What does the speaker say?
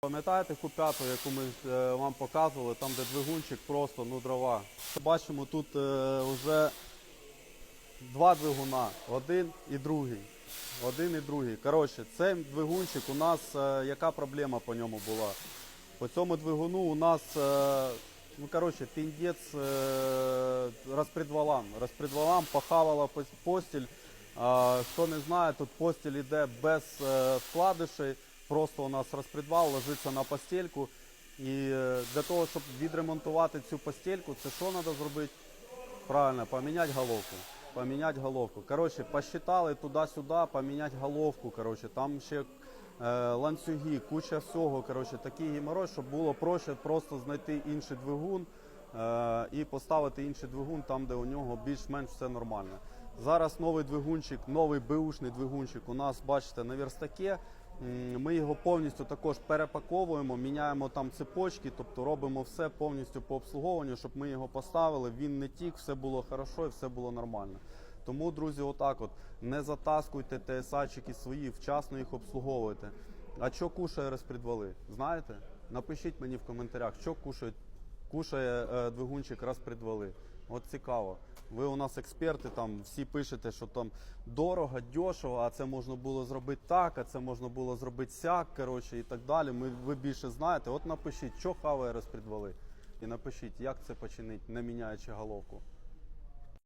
Пам'ятаєте куп'яту, яку ми е, вам показували, там де двигунчик просто ну дрова. Бачимо, тут е, вже два двигуна, один і другий. Один і другий. Коротше, цей двигунчик у нас е, яка проблема по ньому була? По цьому двигуну у нас ну коротше, піндець розпредвалам. Розпредвалам похавала постіль. Хто не знає, тут постіль йде без вкладишей. Просто у нас розпредвал ложиться на постельку. І е, для того, щоб відремонтувати цю постельку, це що треба зробити? Правильно, поміняти головку. Поміняти головку. Коротше, посчитали туди-сюди, поміняти головку. Коротше, там ще е, ланцюги, куча всього. Коротше, такий геморрой, щоб було проще просто знайти інший двигун е, і поставити інший двигун там, де у нього більш-менш все нормально. Зараз новий двигунчик, новий беушний двигунчик у нас, бачите, на верстаке. Ми його повністю також перепаковуємо, міняємо там цепочки, тобто робимо все повністю по обслуговуванню, щоб ми його поставили. Він не тік, все було хорошо і все було нормально. Тому, друзі, отак от не затаскуйте ТСАчики свої, вчасно їх обслуговуйте. А що кушає розпредвали? Знаєте? Напишіть мені в коментарях, що кушають кушає двигунчик двигунчик розпредвали. От цікаво. Ви у нас експерти, там всі пишете, що там дорого, дешево, а це можна було зробити так, а це можна було зробити сяк, коротше, і так далі. Ми, ви більше знаєте. От напишіть, що хаває розпідвали, І напишіть, як це починить, не міняючи головку.